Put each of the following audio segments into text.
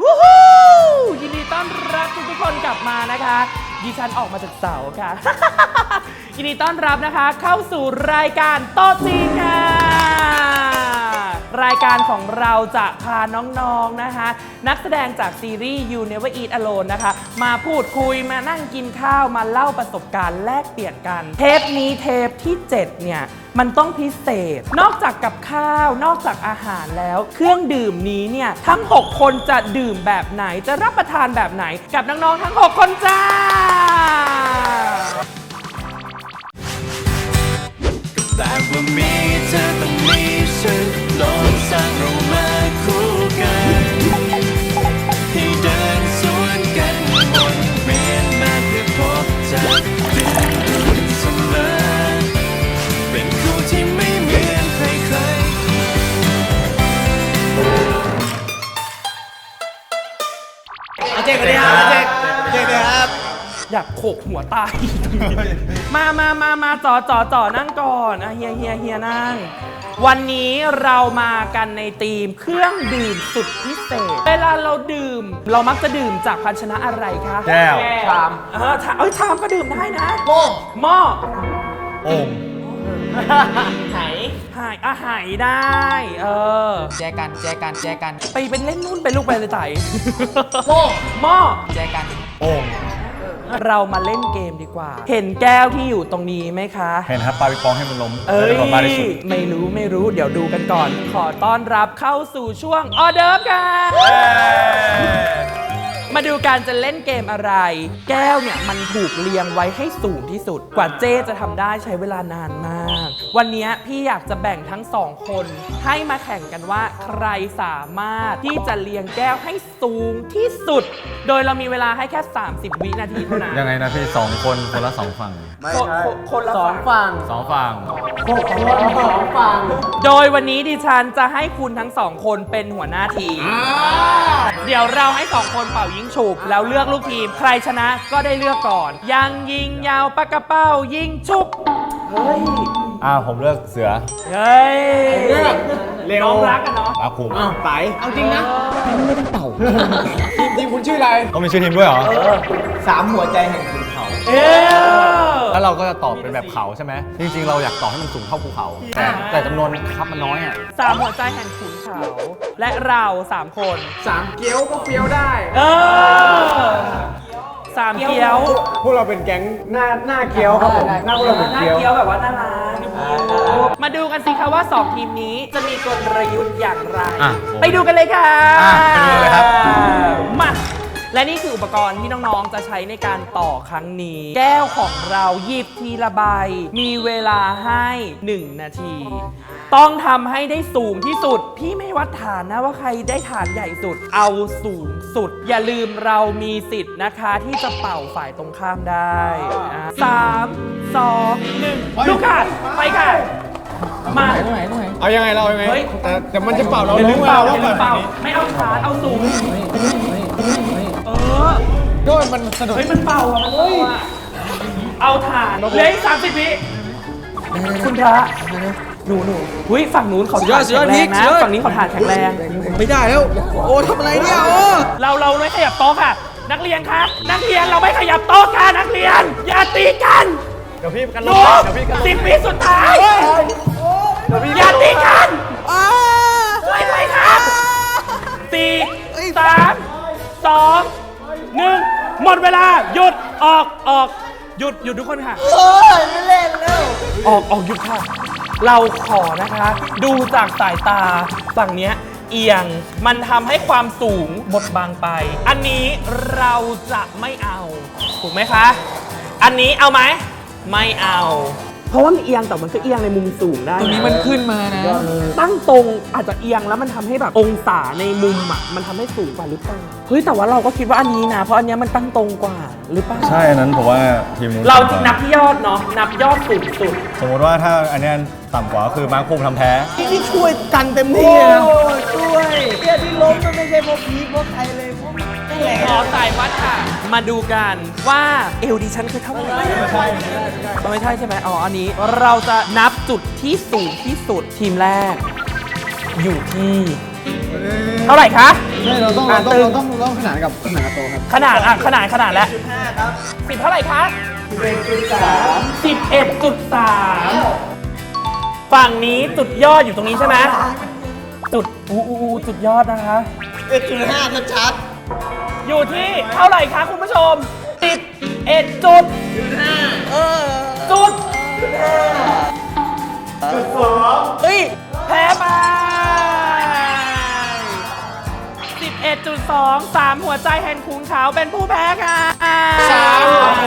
วู้ฮู้ยินดีต้อนรับทุกทุกๆคนกลับมานะคะ ดิฉันออกมาจากเสาค่ะ ยินดีต้อนรับนะคะ เข้าสู่รายการโต๊ะจีนค่ะ รายการของเราจะพาน้องๆนะคะ นักแสดงจากซีรีส์ You Never Eat Alone นะคะ มาพูดคุยมานั่งกินข้าวมาเล่าประสบการณ์แลกเปลี่ยนกัน เทปนี้เทปที่ 7 เนี่ย มันต้องพิเศษ นอกจากกับข้าวนอกจากอาหารแล้ว เครื่องดื่มนี้เนี่ย ทั้ง 6 คนจะดื่มแบบไหนจะรับประทานแบบไหนกับน้องๆทั้ง 6 คนจ้าแต่ว่ามีเธอต้องมีฉัน ลองสร้างเรามาคู่กันให้เดินสวนกันวนเวียนมาเพื่อพบเจอดึงดูดเสมอเป็นคู่ที่ไม่เหมือนใครๆอาเจกสวัสดีครับอาเจกเจกเลยครับ อยากโขกหัวตาย มามามามาจอจอจอนั่งก่อนอะเฮียเฮียเฮียนั่ง วันนี้เรามากันในธีมเครื่องดื่มสุดพิเศษ เวลาเราดื่ม เรามักจะดื่มจากภาชนะอะไรคะแก้ว ชามเออชามเอ้ยชามก็ดื่มได้นะโม่หม้อโอ่งไหไหอะไหได้ เออ แจกันแจกันแจกันไปเป็นเล่นนู่นไปลูกไปเลยไต่โม่หม้อแจกันโอ่ง เรามาเล่นเกมดีกว่า เห็นแก้วที่อยู่ตรงนี้ไหมคะ เห็นครับปลาปิงปองให้มันล้มเอ้ย ได้ผลมากที่สุดไม่รู้ไม่รู้เดี๋ยวดูกันก่อน ขอต้อนรับเข้าสู่ช่วงออเดิร์ฟค่ะ มาดูการจะเล่นเกมอะไร แก้วเนี่ยมันถูกเรียงไว้ให้สูงที่สุด กว่าเจจะทำได้ใช้เวลานานมาก วันนี้พี่อยากจะแบ่งทั้งสองคน ให้มาแข่งกันว่าใครสามารถที่จะเรียงแก้วให้สูงที่สุด โดยเรามีเวลาให้แค่ 30 วินาทีเท่านั้นยังไงนะพี่สองคนคนละสองฝั่งคนคนละสองฝั่ง สองฝั่งโดยวันนี้ดิฉันจะให้คุณทั้งสองคนเป็นหัวหน้าทีม เดี๋ยวเราให้สองคนเป่ายิงฉุบแล้วเลือกลูกทีม ใครชนะก็ได้เลือกก่อน ยังยิงยาวปากกระเป้ายิงฉุบ เฮ้ย อ่าผมเลือกเสือเฮ้ยเร็วน้องรักกันเนาะอาคุมอ้าวไปเอาจริงนะทีมทีมคุณชื่ออะไรต้องมีชื่อทีมด้วยเหรอสามหัวใจแห่งขุน เขาเออ แล้วเราก็จะตอบเป็นแบบเขาใช่ไหมจริงๆ เราอยากตอบให้มันสูงเท่าภูเขา แต่แต่จำนวนครับมันน้อยอะสามหัวใจแห่งขุนเขา และเราสามคน สามเกี้ยวก็เฟี้ยวได้ เออสามเกี้ยวพวกเราเป็นแก๊งหน้าหน้าเกี้ยวครับผมหน้าพวกเราเป็นหน้าเกี้ยวเกี้ยวแบบว่าน่ารักมาดูกันสิคะว่า 2 ทีมนี้จะมีกลยุทธ์อย่างไร อะไปดูกันเลยค่ะ อะไปดูเลยครับ มา และนี่คืออุปกรณ์ที่น้องๆ จะใช้ในการต่อครั้งนี้ แก้วของเราหยิบทีละใบ มีเวลาให้ 1 นาที ต้องทำให้ได้สูงที่สุด พี่ไม่วัดฐานนะว่าใครได้ฐานใหญ่สุด เอาสูงสุด อย่าลืมเรามีสิทธิ์นะคะ ที่จะเป่าฝ่ายตรงข้ามได้อะสามสองหนึ่งลูกค่ะ ไปค่ะ มา เอายังไงเราเอายังไงเฮ้ย แต่แต่มันจะเป่าเราอย่าลืมรู้เป่าว่าอย่าลืมเป่าไม่เอาฐานเอาสูงเออ ด้วยมันสนุกเฮ้ยมันเป่าอะมันเป่าอะเอาฐานเหลยสามสิบวิคุณพระหนูหนูหุ้ยฝั่งนู้นเขาฐานแข็งแรงนะฝั่งนี้เขาฐานแข็งแรง ไม่ได้แล้ว โอ้ทำอะไรเนี่ยโอ้เราเราไม่ขยับโต๊ะค่ะ นักเรียนคะนักเรียนเราไม่ขยับโต๊ะค่ะนักเรียน อย่าตีกันเดี๋ยวพี่กันหลนูงเดี๋ยวพี่กันลงสิบวิสุดท้ายอย่าตีกันช่วยด้วยครับสี่สามสองหนึ่ง หมดเวลา หยุด ออก ออก หยุด หยุดทุกคนค่ะ โอ้ยไม่เล่นแล้ว ออก ออก หยุดค่ะ เราขอนะคะ ดูจากสายตา ฝั่งเนี้ย เอียง มันทำให้ความสูงบดบางไป อันนี้เราจะไม่เอา ถูกไหมคะ อันนี้เอาไหม ไม่เอา เพราะว่ามันเอียงแต่มันก็เอียงในมุมสูงได้ตรงนี้มันขึ้นมานะ ตั้งตรงอาจจะเอียงแล้วมันทำให้แบบองศาในมุมอะมันทำให้สูงกว่าหรือเปล่าเฮ้ยแต่ว่าเราก็คิดว่าอันนี้นะ เพราะอันเนี้ยมันตั้งตรงกว่าหรือเปล่าใช่อันนั้นผมว่าทีมนู้นเราต่ำกว่นับที่ยอดเนาะนับยอดสูงสุดสมมติว่าถ้าอันเนี้ยต่ำกว่าก็คือมาร์คภูมิทำแพ้ ที่ช่วยกันเต็มที่นะขอสายวัดค่ะ มาดูกันว่าเอวดิฉันคือเท่าไหร่ไม่ใช่ไม่ใช่ใช่ไหมอ๋ออันนี้เราจะนับจุดที่สูงที่สุดทีมแรก อยู่ที่ เท่าไหร่คะ ไม่เราต้องเราต้องเราต้องเราต้องขนานกับขนานกับโตครับขนาดอะขนาดขนาดแล้วสิบเท่าไหร่คะสิบเอ็ดจุดสามฝั่งนี้จุดยอดอยู่ตรงนี้ใช่ไหมจุดอูอูอูจุดยอดนะคะเอ็ดจุดห้าชัด อยู่ที่เท่าไหร่คะคุณผู้ชมสิบเอ็ดจุดจุดเฮ้ย แพ้ไป11.2 3หัวใจแห่งคุณเขาเป็นผู้แพ้ค่ะสาม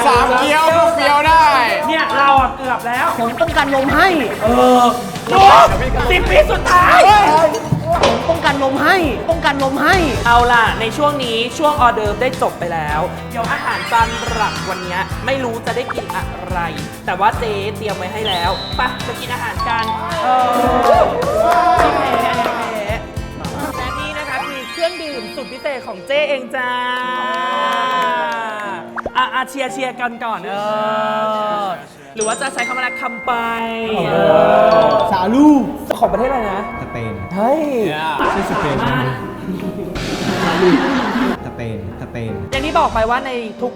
สามเกี๊ยวลูกเฟี้ยวได้ เนี่ย เราอะเกือบแล้วผมป้องกันลมให้ เออดูสิบวิสุดท้าย ผมป้องกันลมให้ ป้องกันลมให้ เอาล่ะ ในช่วงนี้ช่วงออเดิร์ฟได้จบไปแล้ว เดี๋ยวอาหารจานหลักวันนี้ไม่รู้จะได้กินอะไร แต่ว่าเจ๊เตรียมไว้ให้แล้วไปะจะกินอาหารกันเออที่แพ้แพ้และนี่นะคะคือเครื่องดื่มสุดพิเศษของเจ๊เองจ้าอะอะเชียร์เชียร์กันก่อนเออ หรือว่าจะใช้คำว่าคำไปเออๆสาลูของประเทศอะไรนะ สเปนเฮ้ยชื่อสเปนมาสเปนสเปนอย่างที่บอกไปว่าใน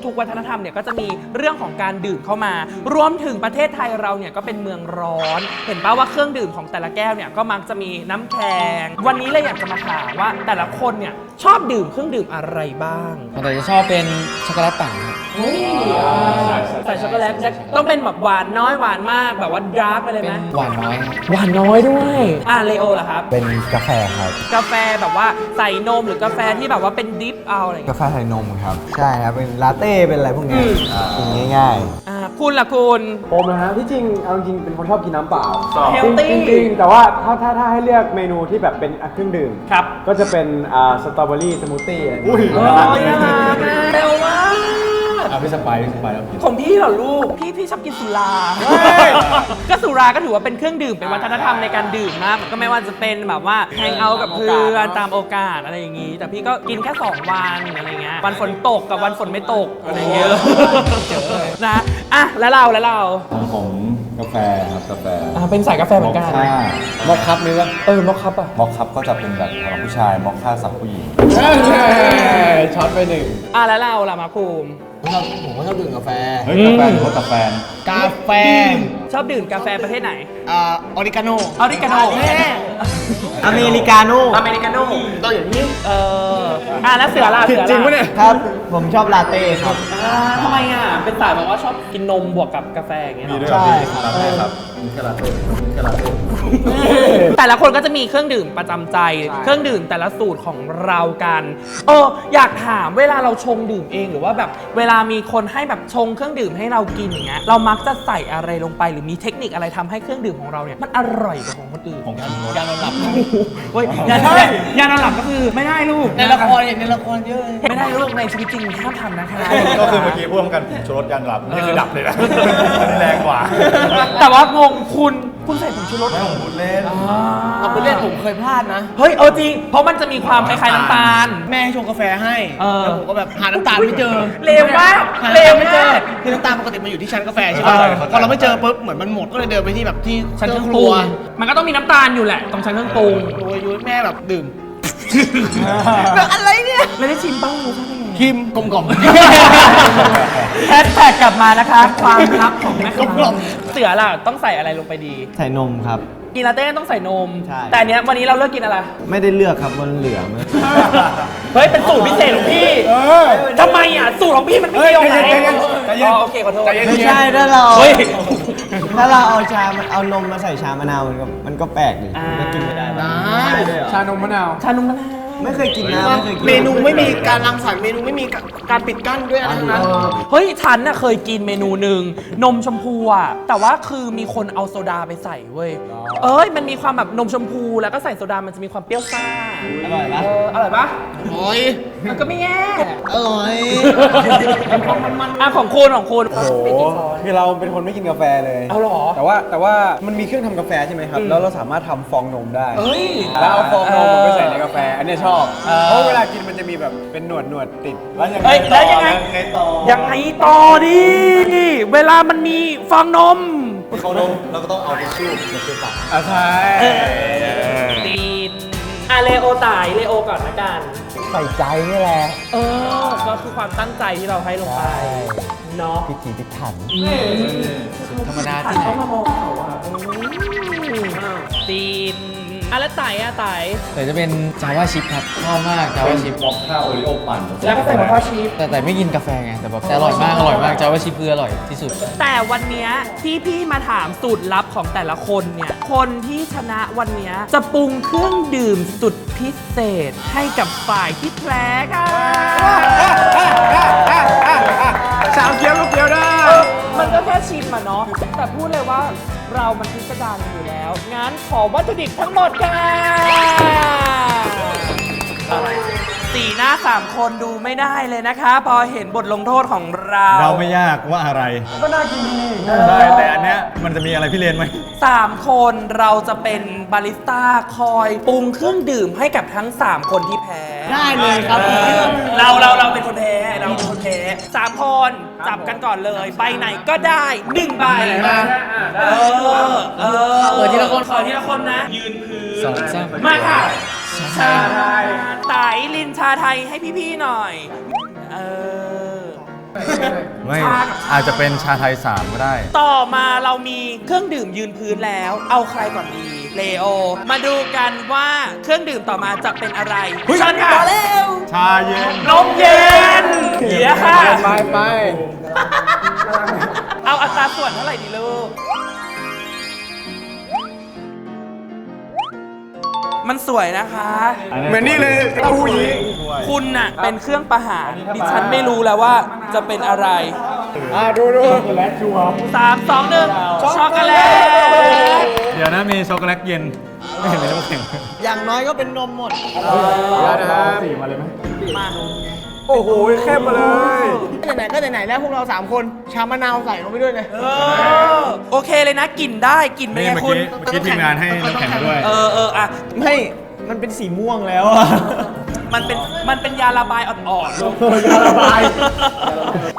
ทุกๆ วัฒนธรรมเนี่ยก็จะมีเรื่องของการดื่มเข้ามา รวมถึงประเทศไทยเราเนี่ยก็เป็นเมืองร้อน เห็นป่าว่าเครื่องดื่มของแต่ละแก้วเนี่ยก็มักจะมีน้ำแข็งวันนี้เลยอยากจะมาถามว่าแต่ละคนเนี่ยชอบดื่มเครื่องดื่มอะไรบ้างแต่จะชอบเป็นช็อกโกแลตปั่น ครับใส่ช็อกโกแลตต้องเป็นแบบหวานน้อยหวานมากแบบว่าดาร์กไปเลยเป็ไหมนหวานน้อยครับหวานน้อยด้วยอะเลโอล่ะครับ เป็นกาแฟครับ กาแฟแบบว่าใส่นมหรือกาแฟที่แบบว่าเป็นดิฟเอาอะไรอย่างกาเงี้ยแฟไทยนมครับ ใช่ครับ เป็นลาเต้ เป็นอะไรพวกเนี้ยอืม กินง่าย อะคุณล่ะคุณ ผมนะฮะที่จริงเอาจริงเป็นคนชอบกินน้ำเปล่าเฮลตี้จริงๆจริงๆแต่ว่าถ้าถ้าถ้าให้เลือกเมนูที่แบบเป็นเครื่องดื่ม ครับก็จะเป็นอ่าสตรอเบอรี่สมูทตี้อะไรอย่างเงี้ย โอ้ยน่ารักนะเร็วมาก อะพี่สไปร์พี่สไปร์แล้วของพี่เหรอลูก พี่พี่ชอบกินสุราก็สุราก็ถือว่าเป็นเครื่องดื่ม เป็นวัฒนธรรมในการดื่มมาก ก็ไม่ว่าจะเป็นแบบว่าแฮงเอาท์กับเพื่อนตามโอกาสอะไรอย่างงี้ แต่พี่ก็กินแค่2วันอะไรเงี้ย วันฝนตกกับวันฝนไม่ตกอะไรเงี้ยนะ อะ แล้วเราแล้วเราของผมกาแฟครับกาแฟอะเป็นสายกาแฟเหมือนกัน มอคคัพนี่ก็เออมอคคัพอะมอคคัพก็จะเป็นแบบสำหรับผู้ชายมอคค่าสำหรับผู้หญิงช็อตไปหนึ่ง อะแล้วเราล่ะมาภูมิ ผมก็ชอบดื่มกาแฟ เฮ้ยกาแฟหรือว่ากับแฟน กาแฟชอบดื่มกาแฟประเภทไหนอ่าออริกาโนออริกาโน่อเมริกาโน่อเมริกาโน่ต้องอย่างนี้เอออะแล้วเสือล่ะเสือล่ะจริงปะเนี่ยครับ ผมชอบลาเต้ครับอ่าทำไมอะเป็นสายแบบว่าชอบกินนมบวกกับกาแฟอย่างเงี้ยเหรอใช่ลาเต้ครับนี่ก็ลาเต้นี่ก็ลาเต้แต่ละคนก็จะมีเครื่องดื่มประจำใจ เครื่องดื่มแต่ละสูตรของเรากันเอออยากถามเวลาเราชงดื่มเองหรือว่าแบบเวลามีคนให้แบบชงเครื่องดื่มให้เรากินอย่างเงี้ยเรามักจะใส่อะไรลงไป หรือมีเทคนิคอะไรทำให้เครื่องดื่มของเราเนี่ยมันอร่อยกว่าของคนอื่นของคุณรสยานอนหลับเฮ้ยยานยานอนหลับก็คือไม่ได้ลูกในละครเห็นในละครเยอะเลยไม่ได้ลูกในชีวิตจริงห้ามทำนะคะ ก็คือเมื่อกี้พูดพร้อมกันผมชูรสยันหลับนี่คือดับเลยนะ อันนี้แรงกว่า แต่ว่างงคุณ คุณใส่ผงชูรส ไม่ผมพูดเล่น เอาไปเล่นผมเคยพลาดนะ เฮ้ย เออจริง เพราะมันจะมีความคล้ายๆน้ำตาล แม่ให้ชงกาแฟให้เออ แล้วผมก็แบบหาน้ำตาลไม่เจอเร็วมากหาเร็น้ำวตาลไม่เจอมาก คือน้ำตาลปกติมันอยู่ที่ชั้นกาแฟใช่ไหมเข้าใจเข้าใจ พอเราไม่เจอปุ๊บเหมือนมันหมดก็เลยเดินไปที่แบบที่ชั้นเครื่องคปรุรังวมันก็ต้องมีน้ำตาลอยู่แหละตรงชั้นเครื่องปรุงโอ้ยยุ้ยแม่แบบดื่ม อะไรเนี่ยไม่ได้ชิมบ้างรู้ใช่ไหมคิมกลมกล่อมแฮชแท็กกลับมานะคะความลับของแม่กลมกล่อมเสือล่ะต้องใส่อะไรลงไปดี ใส่นมครับ กินลาเต้ต้องใส่นม ใช่ แต่อันเนี้ยวันนี้เราเลือกกินอะไร ไม่ได้เลือกครับมันเหลือมันเฮ้ย เป็นสูตรพิเศษของพี่ทำไมอะ สูตรของพี่มันไม่เกี่ยวไหนอ๋อโอเคขอโทษ ไม่ใช่ถ้าเราเฮ้ย ถ้าเราเอาชา มันเอานมมาใส่ชามะนาวมันก็มันก็แปลกดิอ่ามันกินไม่ได้ปะชานมมะนาว ชานมมะนาว ไม่เคยกินนะไม่เคยกินเมนูไม่มีการรังสรรค์เมนูไม่มีการปิดกั้นด้วยอะไรทั้งนั้นเฮ้ยฉันน่ะเคยกินเมนูหนึ่งนมชมพูอะแต่ว่าคือมีคนเอาโซดาไปใส่เว้ยเอ้ยมันมีความแบบนมชมพูแล้วก็ใส่โซดามันจะมีความเปรี้ยวซ่าอร่อยปะเอออร่อยปะโอ้ยมันก็ไม่แย่อร่อยอะของคุณของคุณโอ้โหคือเราเป็นคนไม่กินกาแฟเลยเอาเหรอแต่ว่าแต่ว่ามันมีเครื่องทำกาแฟใช่ไหมครับแล้วเราสามารถทำฟองนมได้เฮ้ยแล้วเอาฟองนมมาไปใส่ในกาแฟอันเนี้ยชอบเออ เพราะเวลากินมันจะมีแบบเป็นหนวดหนวดๆติดแล้วยังไงเฮ้ยแล้วยังไงไงต่อยังไงต่อดิเวลามันมีฟองนม เขาลงเราก็ต้องเอาทิชชู่มาช่วยปัดอะใช่ตีนอะเลโอตายเลโอก่อนละกัน ใส่ใจนี่แหละเออ ก็คือความตั้งใจที่เราให้ลงไป เนาะพิถีพิถัน ธรรมดาถ่าที่ยเข้ามามองเขาอะตีน อะแล้วไต่อะไต่แต่จะเป็นจาวาชิปครับชอบมากจาวาชิปข้าวโอริโอปั่นแล้วก็ใส่มะพร้าวชีสแต่แต่ไม่กินกาแฟไงแต่แบบแต่อร่อยมากอร่อยมากจาวาชิปคืออร่อยที่สุด แต่วันเนี้ยที่พี่มาถามสูตรลับของแต่ละคนเนี่ยคนที่ชนะวันเนี้ยจะปรุงเครื่องดื่มสุดพิเศษให้กับฝ่ายที่แพ้ค่ะ เรามันพิสดารอยู่แล้ว งั้นขอวัตถุดิบทั้งหมดค่ะสีหน้าสามคนดูไม่ได้เลยนะคะ พอเห็นบทลงโทษของเราเราไม่ยากว่าอะไร ก็น่ากินดีใช่แต่อันเนี้ยมันจะมีอะไรพี่เลนไหมสามคนเราจะเป็นบาริสต้าคอยปรุงเครื่องดื่มให้กับทั้ง 3 คนที่แพ้ ได้เลยครับ คนจับกันก่อนเลย ใบไหนก็ได้หนึ่งใบเออ เออเปิดทีละคนขอทีละคนนะ ยืนพื้นสองสามมาค่ะชาไทยไตลินชาไทยให้พี่ๆหน่อย เออ ไม่ชา อาจจะเป็นชาไทยสามก็ได้ ต่อมาเรามีเครื่องดื่มยืนพื้นแล้ว เอาใครก่อนดี เลโอ มาดูกันว่าเครื่องดื่มต่อมาจะเป็นอะไรเชิญค่ะ ชาเย็นนมเย็นเดี๋ยวค่ะ ไปไปเอาอัตราส่วนเท่าไหร่ดีลูก มันสวยนะคะ เหมือนนี่เลยเต้าหู้ยี้คุณน่ะ เป็นเครื่องประหารดิฉันไม่รู้แล้วว่าจะเป็นอะไร อ่าดูดู สามสองหนึ่งช็อกโกแลตเดี๋ยวนะมีช็อกโกแลตเย็นไม่เห็นเลยน้ำแข็งอย่างน้อยก็เป็นนมหมดมาโอ้โหเข้มมาเลย ไหนๆก็ไหนๆแล้วพวกเราสามคนชามะนาวใส่ลงไปด้วยเลยเออโอเคเลยนะกลิ่นได้กลิ่นเป็นนี่ไงเมื่อคุณกี้เมื่อกี้ทีมงานให้น้ำแข็งมาด้วย เออเอออะไม่ มันเป็นสีม่วงแล้วอะมันเป็นมันเป็นยาระบายอ่อนๆลูกยาระบาย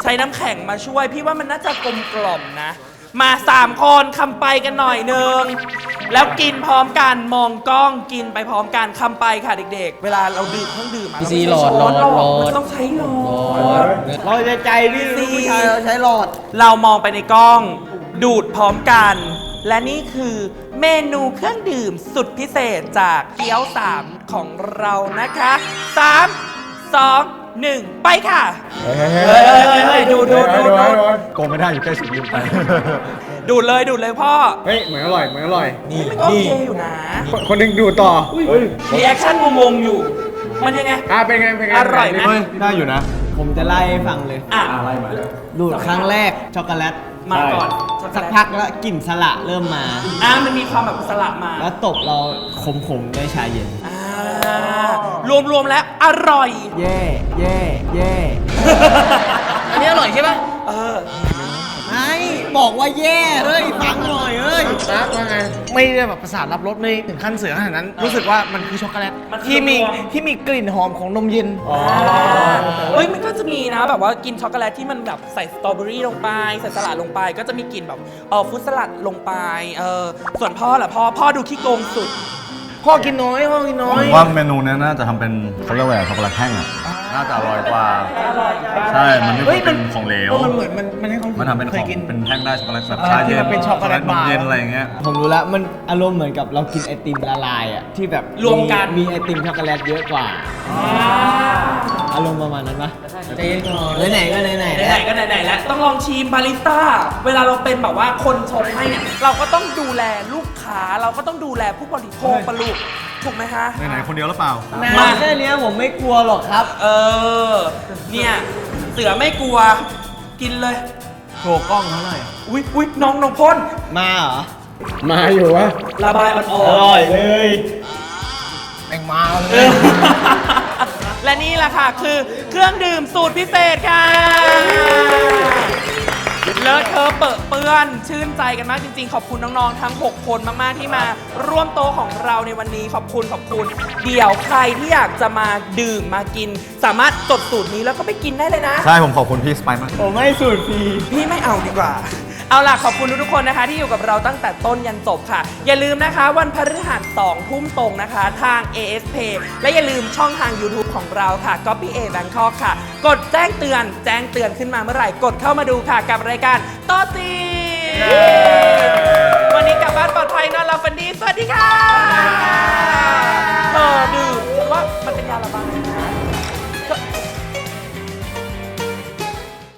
ใช้น้ำแข็งมาช่วย พี่ว่ามันน่าจะกลมกล่อมนะ มาสามคนคำไปกันหน่อยหนึ่งแล้วกินพร้อมกันมองกล้องกินไปพร้อมกันคำไปค่ะเด็ก ๆ เวลาเราดื่มเครื่องดื่มอะพี่ซีเราไม่ใช้หลอดช้นหลอดมันต้องใช้หลอด เราจะใจพี่สีผู้ชายเราใช้หลอด เรามองไปในกล้อง ดูดพร้อมกัน และนี่คือเมนูเครื่องดื่มสุดพิเศษจากเกี๊ยวสามของเรานะคะสามสอง หนึ่งไปค่ะเฮ้ยเฮ้ยเฮ้ยดูดดูดดูดดูดโกงไม่ได้อยู่ใกล้สุดลืมไปดูดเลยดูดเลยพ่อเฮ้ยเหมือนอร่อยเหมือนอร่อย นี่มันก็โอเคอยู่นะคนคนหนึ่งดูต่อรีแอคชั่นงงๆอยู่ มันยังไง อ่าเป็นไงเป็นไงอร่อยไหม เฮ้ยได้อยู่นะ ผมจะไล่ให้ฟังเลย อะดูดครั้งแรกช็อกโกแลต มาก่อนช็อกโกสักแลตพักแล้วกลิ่นสละเริ่มมา อะมันมีความแบบสลัดมา แล้วตบเราขมๆด้วยชาเย็น อ่า รวมๆแล้วอร่อยเย่เย่เย่อันนี้อร่อยใช่ป่ะเออไอ้บอกว่าแย่เฮ้ยฟังหน่อยเฮ้ยนะว่าไงไม่ได้แบบประสาทรับรสไม่ถึงขั้นเสือขนาดนั้น รู้สึกว่ามันคือช็อกโกแลตมันคือที่มีนมที่มีกลิ่นหอมของนมเย็นเฮ้ยมันก็จะมีนะแบบว่ากินช็อกโกแลตที่มันแบบใส่สตรอเบอรี่ลงไปใส่สลัดลงไป ก็จะมีกลิ่นแบบเออฟรุตสลัดลงไปเออส่วนพ่อล่ะพ่อพ่อดูขี้โกงสุด พ่อกินน้อยพ่อกินน้อยว่าเมนูเนี้ยน่าจะทำเป็นเขาเรียกว่าอะไรช็อกโกแลตแห้งอะน่าจะอร่อยกว่า ใช่ มันไม่เฮ้ยเป็นของเหลว มันเหมือนมันมันให้ความมันทำเป็นขเคอยงกิน เป็นแท่งได้ช็อกโกแลตแบบเออชาที่เย็นมันเป็นช็อกโกแลตนมบาร์ เย็นอะไรอย่างเงี้ย ผมรู้แล้วมันอารมณ์เหมือนกับเรากินไอติมละลายอะที่แบบรวมกัน มีไอติมช็อกโกแลตเยอะกว่าอารมณ์ประมาณนั้นปะใจเย็นก่อนไหนๆก็ไหนๆไหแล้วนๆก็ไหนๆแล้วต้องลองชิมบาริสต้า เวลาเราเป็นแบบว่าคนชงให้เนี่ยเราก็ต้องดูแลลูกค้าเราก็ต้องดูแลผู้บริโภคปะลูกถูกไหมคะไหนๆคนเดียวหรือเปล่ามาแค่เนี้ยผมไม่กลัวหรอกครับ เออ เนี่ยเสือไม่กลัว กินเลย โชว์กล้องเขาหน่อย อุ๊ยอุ๊ยน้องน้องพ่นมาเหรอ มาอยู่วะระบายอ่อนอร่อยเลย แม่งมาเลๆเอยอ และนี่แหละค่ะคือเครื่องดื่มสูตรพิเศษค่ะเลอะเทอะเปอะเปื้อน ชื่นใจกันมากจริงๆ ขอบคุณน้องๆ ทั้ง 6 คนมากๆ ที่มาร่วมโต๊ะของเราในวันนี้ขอบคุณขอบคุณ เดี๋ยวใครที่อยากจะมาดื่มมากิน สามารถจดสูตรนี้แล้วก็ไปกินได้เลยนะ ใช่ ผมขอบคุณพี่สไปมาก ผมไม่สูตรฟรี พี่ไม่เอาดีกว่า เอาล่ะขอบคุณทุกๆคนนะคะที่อยู่กับเราตั้งแต่ต้นยันจบค่ะ อย่าลืมนะคะวันพฤหัส2ทุ่มตรงนะคะ ทาง ASP และอย่าลืมช่องทาง YouTube ของเราค่ะ Copy A Bangkok ค่ะ กดแจ้งเตือนแจ้งเตือนขึ้นมาเมื่อไหร่ กดเข้ามาดูค่ะกับรายการโตอตีวันนี้กลับบ้านปลอดภัยนอนหลับฝันดี สวัสดีค่ะเออดื่มว่ามันเป็นยาระบายนะ